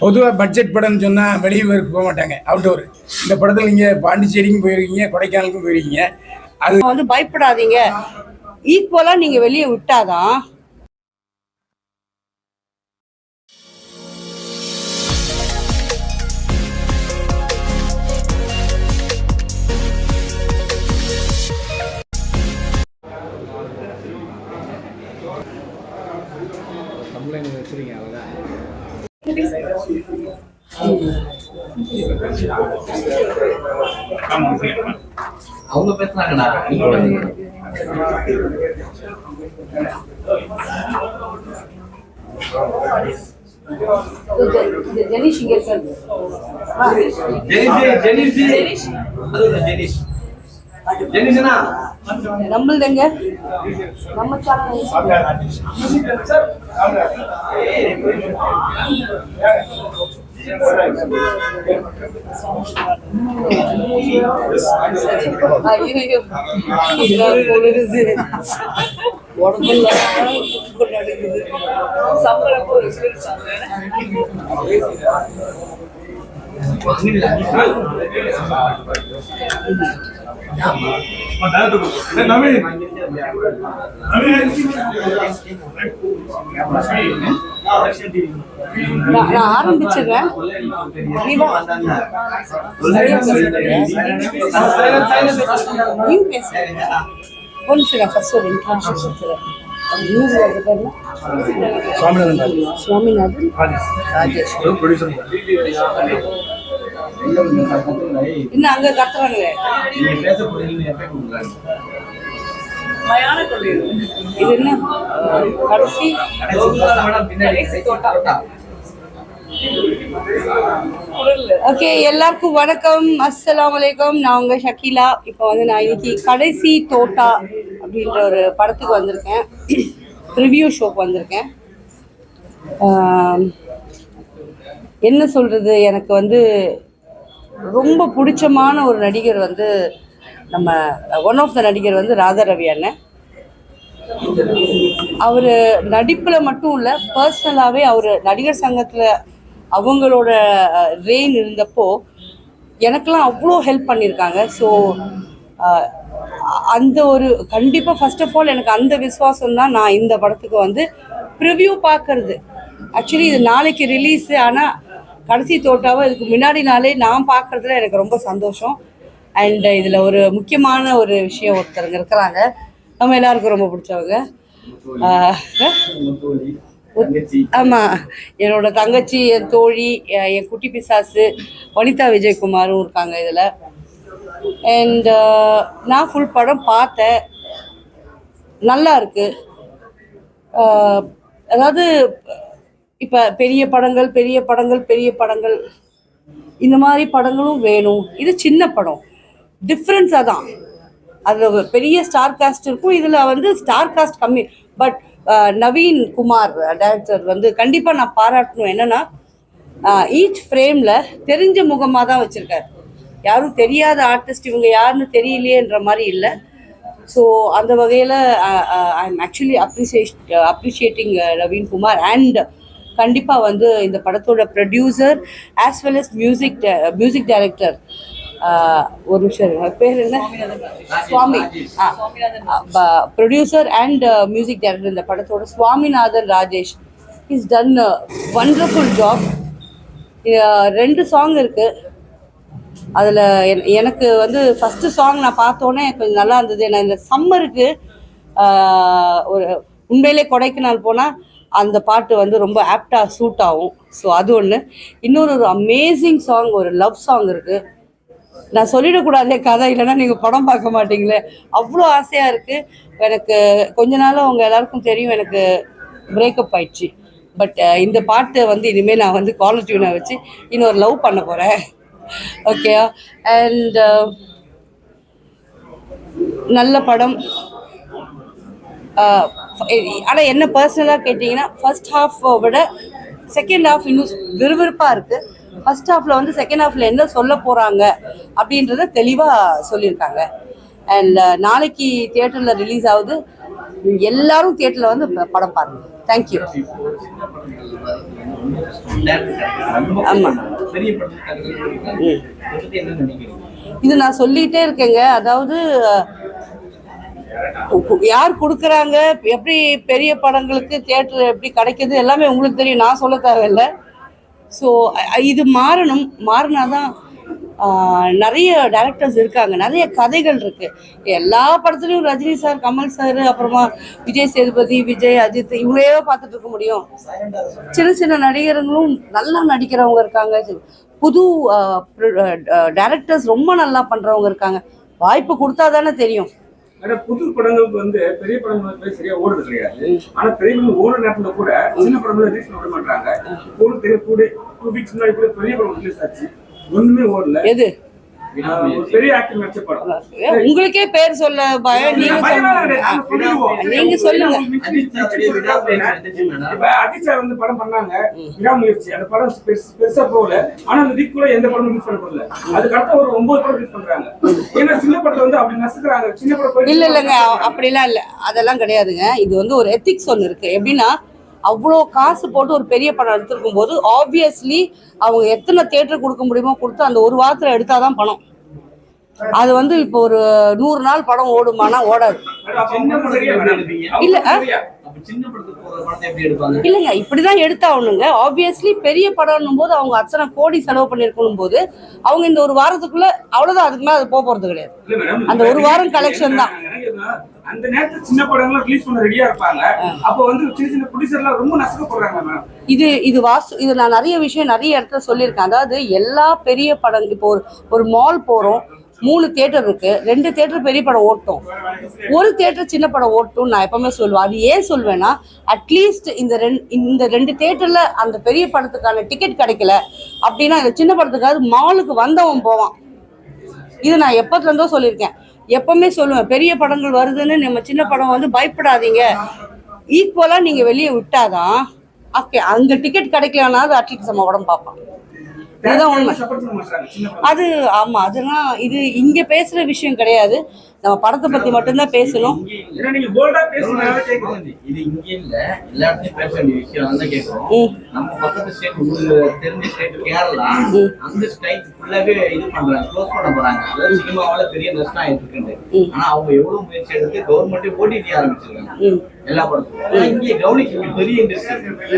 பொதுவாக பட்ஜெட் படம்னு சொன்னால் வெளியூருக்கு போக மாட்டாங்க. அவுட்டோர் இந்த படத்தில் நீங்கள் பாண்டிச்சேரிக்கும் போயிருக்கீங்க கொடைக்கானலுக்கும் போயிருக்கீங்க. அது வந்து பயப்படாதீங்க. ஈக்குவலாக நீங்க வெளியே விட்டாதான் பேசுனாங்கண்ணா ஜெனிஷ் இங்க இருக்காரு ஜெனிஷ். ஜெனிஷ். அதுதான் ஜெனிஷ். ஜெனிஷ்னா? நம்மளுதுங்க. நம்ம சேனல் ஐயோ குளிருது உடம்பெல்லாம் நடக்குது சம்பளம் ஒரு நான் ஆரம்பிச்சிடுறேன். சுவாமிநாதன். ராஜேஷ். இன்னும் அங்க கத்துறாங்களே? இது என்ன? கடைசி? ஓகே எல்லாருக்கும் வணக்கம். அஸ்ஸலாமு அலைக்கும். நான் உங்க ஷக்கீலா. இப்போ வந்து நான் இன்னைக்கு கடைசி தோட்டா அப்படின்ற ஒரு படத்துக்கு வந்திருக்கேன். ரிவ்யூ ஷோக்கு வந்திருக்கேன். என்ன சொல்றது? எனக்கு வந்து ரொம்ப பிடிச்சமான ஒரு நடிகர் வந்து நம்ம ஒன் ஆஃப் த நடிகர் வந்து ராதா ரவி அண்ணன். அவர் நடிப்பில் மட்டும் இல்லை பர்சனலாகவே அவர் நடிகர் சங்கத்தில் அவங்களோட ரெயின் இருந்தப்போ எனக்கெல்லாம் அவ்வளோ ஹெல்ப் பண்ணியிருக்காங்க ஸோ அந்த ஒரு கண்டிப்பாக ஃபஸ்ட் ஆஃப் ஆல் எனக்கு அந்த விசுவாசம் தான் நான் இந்த படத்துக்கு வந்து ப்ரிவ்யூ பார்க்கறது. ஆக்சுவலி இது நாளைக்கு ரிலீஸு ஆனால் கடைசி தோட்டாவை இதுக்கு முன்னாடி நாளே நான் பார்க்கறதுல எனக்கு ரொம்ப சந்தோஷம். அண்ட் இதில் ஒரு முக்கியமான ஒரு விஷயம் ஒருத்தருங்க இருக்கிறாங்க. நம்ம எல்லாருக்கும் ரொம்ப பிடிச்சவங்க. ஆஹ், ஆமா. என்னோட தங்கச்சி என் தோழி என் குட்டி பிசாசு வனிதா விஜயகுமாரும் இருக்காங்க இதில். அண்ட் நான் ஃபுல் படம் பார்த்தேன். நல்லா இருக்கு. ஆஹ், அதாவது இப்போ பெரிய படங்கள் பெரிய படங்கள் பெரிய படங்கள். இந்த மாதிரி படங்களும் வேணும். இது சின்ன படம். டிஃப்ரென்ஸ் தான் அதில் பெரிய ஸ்டார் காஸ்ட் இருக்கும். இதில் வந்து ஸ்டார் காஸ்ட் கம்மி. பட் நவீன் குமார் டேரக்டர் வந்து கண்டிப்பாக நான் பாராட்டணும். என்னென்னா ஈச் ஃப்ரேமில் தெரிஞ்ச முகமாக தான் வச்சுருக்காரு. யாரும் தெரியாத ஆர்டிஸ்ட் இவங்க யாருன்னு தெரியலையேன்ற மாதிரி இல்லை. ஸோ அந்த வகையில் I am actually appreciate appreciating Naveen Kumar. And கண்டிப்பாக வந்து இந்த படத்தோட producer as well as music music director ஒரு நிமிஷம் பேர் என்ன? Swami. Producer and music director இந்த படத்தோட Swaminathan Rajesh. Is done wonderful job ரெண்டு சாங் இருக்குது அதில் எனக்கு வந்து ஃபஸ்ட்டு சாங் நான் பார்த்தோன்னே கொஞ்சம் நல்லா இருந்தது. ஏன்னா இந்த சம்மருக்கு ஒரு உண்மையிலே கொடைக்கானல் போனால் அந்த பாட்டு வந்து ரொம்ப ஆப்டாக சூட் ஆகும். ஸோ அது ஒன்று இன்னொரு ஒரு அமேசிங் சாங் ஒரு லவ் சாங் இருக்குது நான் சொல்லிடக்கூடாதே கதை இல்லைன்னா நீங்கள் படம் பார்க்க மாட்டீங்களே. அவ்வளோ ஆசையாக இருக்குது எனக்கு கொஞ்ச நாளாக உங்கள் எல்லாருக்கும் தெரியும் எனக்கு பிரேக்கப் ஆயிடுச்சு. பட் இந்த பாட்டு வந்து இனிமேல் நான் வந்து காலர் டியூனை வச்சு இன்னொரு லவ் பண்ண போகிறேன் ஓகே அண்ட் நல்ல படம். ஆனால் என்ன பர்சனலாக கேட்டிங்கன்னா ஃபர்ஸ்ட் ஹாஃப் விட செகண்ட் ஹாஃப் இன்னும் விறுவிறுப்பாக இருக்குது ஃபர்ஸ்ட் ஹாஃபில் வந்து செகண்ட் ஹாஃபில் என்ன சொல்ல போகிறாங்க அப்படின்றத தெளிவாக சொல்லியிருக்காங்க. அண்ட் நாளைக்கு தியேட்டரில் ரிலீஸ் ஆகுது. எல்லாரும் தியேட்டரில் வந்து படம் பாருங்கள் தேங்க்யூ இப்போ ஒரு சின்ன படங்கள் வரது நேரத்துக்கு ரொம்ப ஆமா. பெரிய படத்துக்கு இதை நான் சொல்லிட்டே இருக்கேங்க. அதாவது யார் கொடுக்குறாங்க? எப்படி பெரிய படங்களுக்கு தியேட்டர் எப்படி கிடைக்கிது? எல்லாமே உங்களுக்கு தெரியும். நான் சொல்ல தேவையில்லை. ஸோ இது மாறணும். மாறினாதான் தான் நிறைய டேரக்டர்ஸ் இருக்காங்க. நிறைய கதைகள் இருக்குது எல்லா படத்துலையும் ரஜினி சார் கமல் சார் அப்புறமா விஜய் சேதுபதி விஜய் அஜித் இவங்களே பார்த்துட்டு இருக்க முடியும். சின்ன சின்ன நடிகர்களும் நல்லா நடிக்கிறவங்க இருக்காங்க. புது டேரக்டர்ஸ் ரொம்ப நல்லா பண்ணுறவங்க இருக்காங்க. வாய்ப்பு கொடுத்தா தானே தெரியும். ஆனா புது படங்களுக்கு வந்து பெரிய படங்களுக்கு சரியா ஓடுறது கிடையாது. ஆனா பெரிய படம் ஓடுற நேரத்துல கூட சின்ன படங்களை ரிலீஸ் பண்ண மாட்டாங்க. ஒரு பெரிய கூட டூ வீக்ஸ் முன்னாடி கூட பெரிய படம் ரிலீஸ் ஆச்சு. ஒண்ணுமே ஓடல. எது? உங்களுக்கே பேர் சொல்ல பயம் நீங்க சொல்லுங்க. சார் வந்து படம் பண்ணாங்க விடாமுயற்சி அந்த படம் பெருசு- போகல ஆனா அந்த எந்த படமும் ரிலீஸ் பண்ண அதுக்கு அடுத்த ஒரு ஒன்பது படம் ரிலீஸ் பண்றாங்க ஏன்னா சின்ன படத்தை வந்து அப்படி நசுக்குறாங்க சின்ன படம் இல்ல இல்லைங்க அப்படிலாம் இல்ல அதெல்லாம் கிடையாதுங்க இது வந்து ஒரு எத்திக்ஸ் ஒன்று இருக்கு எப்படின்னா அவ்வளோ காசு போட்டு ஒரு பெரிய படம் எடுத்திருக்கும் போது ஆப்வியஸ்லி அவங்க எத்தனை தேட்டர் கொடுக்க முடியுமோ கொடுத்து அந்த ஒரு வாரத்தில் எடுத்தாதான் பணம். அது வந்து இப்போ ஒரு நூறு நாள் படம் ஓடுமானா ஓடாது. இல்ல, இல்லைங்க இப்படிதான் எடுத்தாகணுங்க. ஆப்வியஸ்லி பெரிய படம்னும் போது அவங்க அத்தனை கோடி செலவு பண்ணிருக்கணும் போது அவங்க இந்த ஒரு வாரத்துக்குள்ள அவ்வளவுதான் அதுக்கு மேல அது போக போறது கிடையாது அந்த ஒரு வாரம் collection தான். அந்த நேரத்துல சின்ன படங்கள்லாம் ரிலீஸ் பண்ண ரெடியா இருப்பாங்க. அப்ப வந்து சின்ன சின்ன ப்ரொடியூசர் எல்லாம் ரொம்ப நசுக்கப்படுறாங்க மேடம் இது இது வாஸ்து இது நான் நிறைய விஷயம் நிறைய இடத்துல சொல்லியிருக்கேன். அதாவது எல்லா பெரிய படம் இப்போ ஒரு ஒரு மால் போறோம். மூணு தேட்டர் இருக்கு. ரெண்டு தேட்டர் பெரிய படம் ஓட்டும். ஒரு தேட்டர் சின்ன படம் ஓட்டும் நான் எப்பவுமே சொல்லுவேன். அது ஏன் சொல்வேன்னா அட்லீஸ்ட் இந்த ரெண்டு இந்த ரெண்டு தேட்டர்ல அந்த பெரிய படத்துக்கான டிக்கெட் கிடைக்கல அப்படின்னா இந்த சின்ன படத்துக்காவது மாலுக்கு வந்தவன் போவான். இது நான் எப்பத்துல இருந்தோ சொல்லியிருக்கேன். எப்பவுமே சொல்லுவேன் பெரிய படங்கள் வருதுன்னு நம்ம சின்ன படம் வந்து பயப்படாதீங்க. ஈக்குவலா நீங்க வெளியே விட்டாதான் ஓகே அங்க டிக்கெட் கிடைக்கலனா அது அட்லீஸ்ட் நம்ம உடம்பு பார்ப்பான். இதுதான் உண்மை. அது ஆமா அதெல்லாம் இது இங்க பேசுற விஷயம் கிடையாது. நம்ம படத்தை பத்தி மட்டும்தான் பேசணும். எல்லா படத்துக்கும். இங்கே கவனிக்க பெரிய இண்டஸ்ட்ரி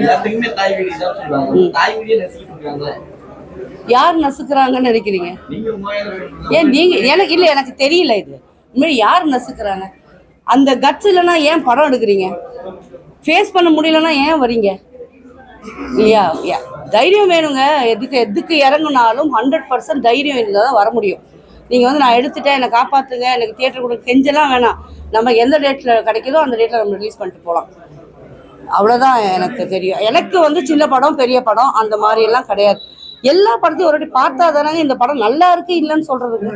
எல்லாத்துக்குமே தாய் வீடு தான் சொல்றாங்க தாய் வீடியே நெசிக்கிட்டு இருக்காங்களே யார் நசுக்குறாங்கன்னு நினைக்கிறீங்க? ஏன் நீங்க எனக்கு இல்லை எனக்கு தெரியல இது. இனிமேல் யார் நசுக்கிறாங்க? அந்த கட்ஸ் இல்லைன்னா ஏன் படம் எடுக்கிறீங்க? ஃபேஸ் பண்ண முடியலன்னா ஏன் வரீங்க? இல்லையா? தைரியம் வேணுங்க. எதுக்கு எதுக்கு இறங்குனாலும் ஹண்ட்ரட் பர்சன்ட் தைரியம் இருந்தால் தான் வர முடியும். நீங்கள் வந்து நான் எடுத்துட்டேன் என்னை காப்பாற்றுங்க எனக்கு தியேட்டர் கொடுக்க செஞ்செல்லாம் வேணாம். நம்ம எந்த டேட்டில் கிடைக்குதோ அந்த டேட்டில் நம்ம ரிலீஸ் பண்ணிட்டு போகலாம் அவ்வளோதான் எனக்கு தெரியும். எனக்கு வந்து சின்ன படம் பெரிய படம் அந்த மாதிரி எல்லாம் கிடையாது. எல்லா படத்தையும் ஒரு வாட்டி பார்த்தா தானே இந்த படம் நல்லா இருக்கு இல்லைன்னு சொல்றதுக்கு.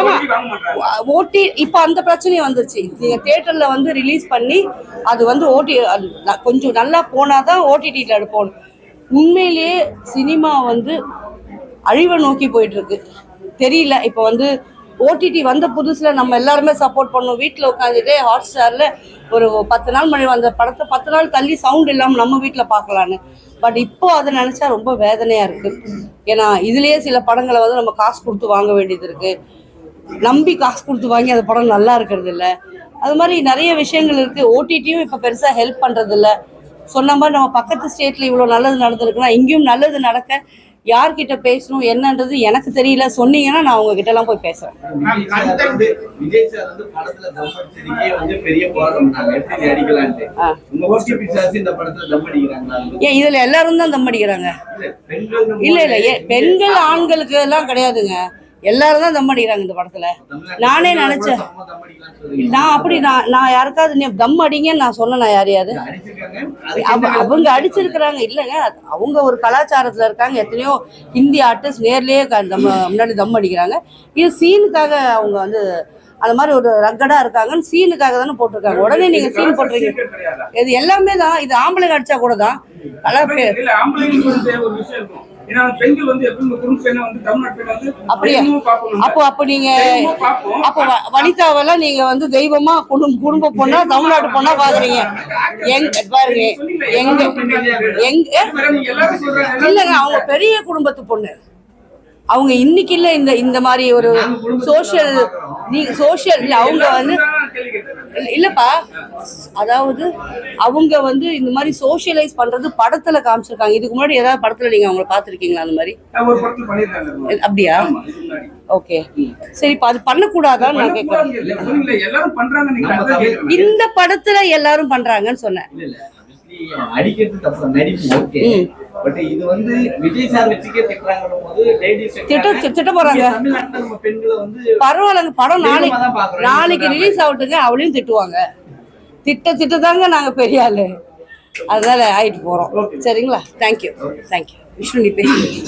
ஆமா. ஓடி இப்போ அந்த பிரச்சனையும் வந்துருச்சு. நீங்கள் தேட்டரில் வந்து ரிலீஸ் பண்ணி அது வந்து ஓடி கொஞ்சம் நல்லா போனால் தான் ஓடிடியில் எடுப்போம். உண்மையிலேயே சினிமா வந்து அழிவை நோக்கி போயிட்டு இருக்கு. தெரியல இப்போ வந்து ஓடிடி வந்த புதுசில் நம்ம எல்லாருமே சப்போர்ட் பண்ணோம் வீட்டில் உட்காந்துட்டு ஹாட் ஸ்டாரில் ஒரு பத்து நாள் மணி வந்த படத்தை பத்து நாள் தள்ளி சவுண்ட் இல்லாமல் நம்ம வீட்டில் பார்க்கலான்னு. பட் இப்போ அதை நினச்சா ரொம்ப வேதனையாக இருக்குது ஏன்னா இதுலேயே சில படங்களை வந்து நம்ம காசு கொடுத்து வாங்க வேண்டியது இருக்குது நம்பி காசு கொடுத்து வாங்கி அந்த படம் நல்லா இருக்கிறது இல்லை. அது மாதிரி நிறைய விஷயங்கள் இருக்குது ஓடிடியும் இப்போ பெருசாக ஹெல்ப் பண்ணுறதில்ல சொன்ன மாதிரி நம்ம பக்கத்து ஸ்டேட்டில் இவ்வளோ நல்லது நடந்திருக்குன்னா இங்கேயும் நல்லது நடக்க யார்கிட்ட பேசணும் என்னன்றது எனக்கு தெரியல. சொன்னீங்கன்னா நான் உங்ககிட்ட எல்லாம் போய் பேசுறேன். ஏன் இதுல எல்லாரும் தான் தம் அடிக்கிறாங்க. இல்ல இல்ல பெண்கள் ஆண்களுக்கு எல்லாம் கிடையாதுங்க. எல்லாரும் தான் தம் அடிக்கிறாங்க இந்த படத்துல. நானே நினைச்சேன். நான் அப்படி நான் நான் யாருக்காவது நீ தம் அடிங்கன்னு நான் சொன்னேன் நான் யாரையாவது. அவங்க அடிச்சிருக்கிறாங்க இல்லைங்க. அவங்க ஒரு கலாச்சாரத்துல இருக்காங்க. எத்தனையோ ஹிந்தி ஆர்டிஸ்ட் நேர்லயே நம்ம முன்னாடி தம் அடிக்கிறாங்க. இது சீனுக்காக அவங்க வந்து அந்த மாதிரி ஒரு ரக்கடா இருக்காங்கன்னு சீனுக்காக தானே போட்டிருக்காங்க. உடனே நீங்க சீன் கிடையாதா? இது எல்லாமே தான். இது ஆம்பளைங்க அடிச்சா கூட தான். ஏன்னா பெண்கள் வந்து எப்பவுமே வந்து வந்து அப்படியா? அப்போ அப்போ நீங்க. அப்போ வனிதாவெல்லாம் நீங்க வந்து தெய்வமா குடும்ப குடும்ப பொண்ணா தமிழ்நாட்டு பொண்ணா பாக்குறீங்க எங்க பாருங்க. எங்க எங்க இல்லைங்க அவங்க பெரிய குடும்பத்து பொண்ணு. அவங்க இன்னைக்கு இல்ல இந்த இந்த மாதிரி ஒரு சோஷியல் நீ சோஷியல் இல்ல அவங்க வந்து இல்லப்பா. அதாவது அவங்க வந்து இந்த மாதிரி சோஷியலைஸ் பண்றது படத்துல காமிச்சிருக்காங்க. இதுக்கு முன்னாடி ஏதாவது படத்துல நீங்க அவங்கள பாத்திருக்கீங்களா அந்த மாதிரி? அப்படியா. ஓகே. சரி இப்ப அது பண்ணக்கூடாதான்னு நான் கேட்கறேன். இந்த படத்துல எல்லாரும் பண்றாங்கன்னு சொன்னேன். பட் இது வந்து விஜய் சார் வச்சுக்கே திட்டுறாங்கன்ற போது லேடிஸ் திட்ட- திட்ட போறாங்க. தமிழ்நாட்டுல நம்ம பெண்களை வந்து பரவாயில்லைங்க படம் நாளைக்கு. நாளைக்கு. ரிலீஸ் ஆகட்டுங்க அவளையும் திட்டுவாங்க. திட்ட திட்டதாங்க நாங்க பெரிய ஆளு. அதனால ஆயிட்டு போறோம். சரிங்களா? தேங்க்யூ தேங்க்யூ விஷ்ணு நீ பேசு.